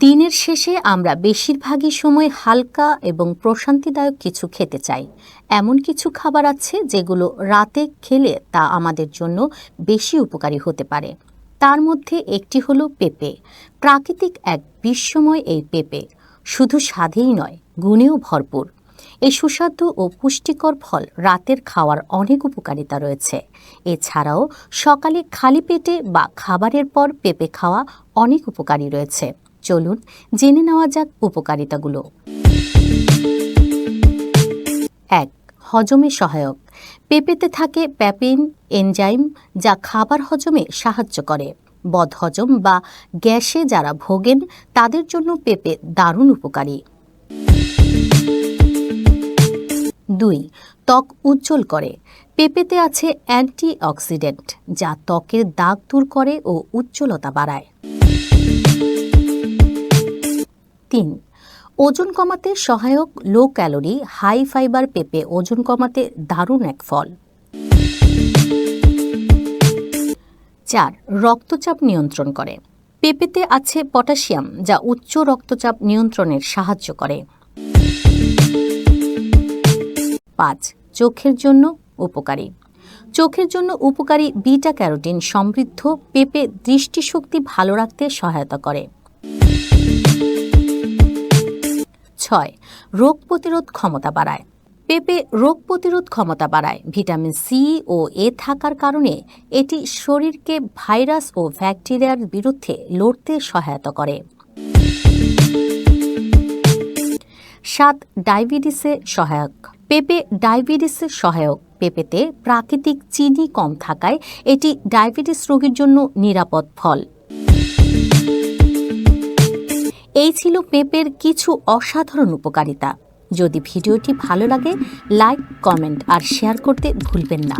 দিনের শেষে আমরা বেশিরভাগই সময় হালকা এবং প্রশান্তিদায়ক কিছু খেতে চাই। এমন কিছু খাবার আছে যেগুলো রাতে খেলে তা আমাদের জন্য বেশি উপকারী হতে পারে। তার মধ্যে একটি হলো পেঁপে। প্রাকৃতিক এক বিশ্বময় এই পেঁপে। শুধু স্বাদেই নয়, গুণেও ভরপুর। এই সুস্বাদু ও পুষ্টিকর ফল রাতের খাওয়ার অনেক উপকারিতা রয়েছে। এছাড়াও সকালে খালি পেটে বা খাবারের পর পেঁপে খাওয়া অনেক উপকারী রয়েছে। চলুন জেনে নেওয়া যাক উপকারিতাগুলো। এক, হজমে সহায়ক। পেঁপেতে থাকে প্যাপিন, এনজাইম, যা খাবার হজমে সাহায্য করে। বদহজম বা গ্যাসে যারা ভোগেন, তাদের জন্য পেঁপে দারুণ উপকারী। দুই, ত্বক উজ্জ্বল করে। পেঁপেতে আছে অ্যান্টিঅক্সিডেন্ট, যা ত্বকের দাগ দূর করে ও উজ্জ্বলতা বাড়ায়। তিন। ওজন কমাতে সহায়ক লো ক্যালোরি, হাই ফাইবার পেঁপে ওজন কমাতে দারুণ এক ফল। চার, রক্তচাপ নিয়ন্ত্রণ করে। পেঁপেতে আছে পটাশিয়াম, যা উচ্চ রক্তচাপ নিয়ন্ত্রণের সাহায্য করে। পাঁচ, চোখের জন্য উপকারী। চোখের জন্য উপকারী বিটা ক্যারোটিন সমৃদ্ধ, পেঁপে দৃষ্টিশক্তি ভালো রাখতে সহায়তা করে। ছয়, রোগ প্রতিরোধ ক্ষমতা বাড়ায়। পেঁপে রোগ প্রতিরোধ ক্ষমতা বাড়ায়। ভিটামিন সি ও এ থাকার কারণে এটি শরীরকে ভাইরাস ও ব্যাকটেরিয়ার বিরুদ্ধে লড়তে সহায়তা করে। সাত, ডায়াবেটিসে সহায়ক। পেঁপে ডায়াবেটিসের সহায়ক। পেঁপেতে প্রাকৃতিক চিনি কম থাকায় এটি ডায়াবেটিস রোগীর জন্য নিরাপদ ফল। এই ছিল পেঁপের কিছু অসাধারণ উপকারিতা। যদি ভিডিওটি ভালো লাগে লাইক কমেন্ট আর শেয়ার করতে ভুলবেন না।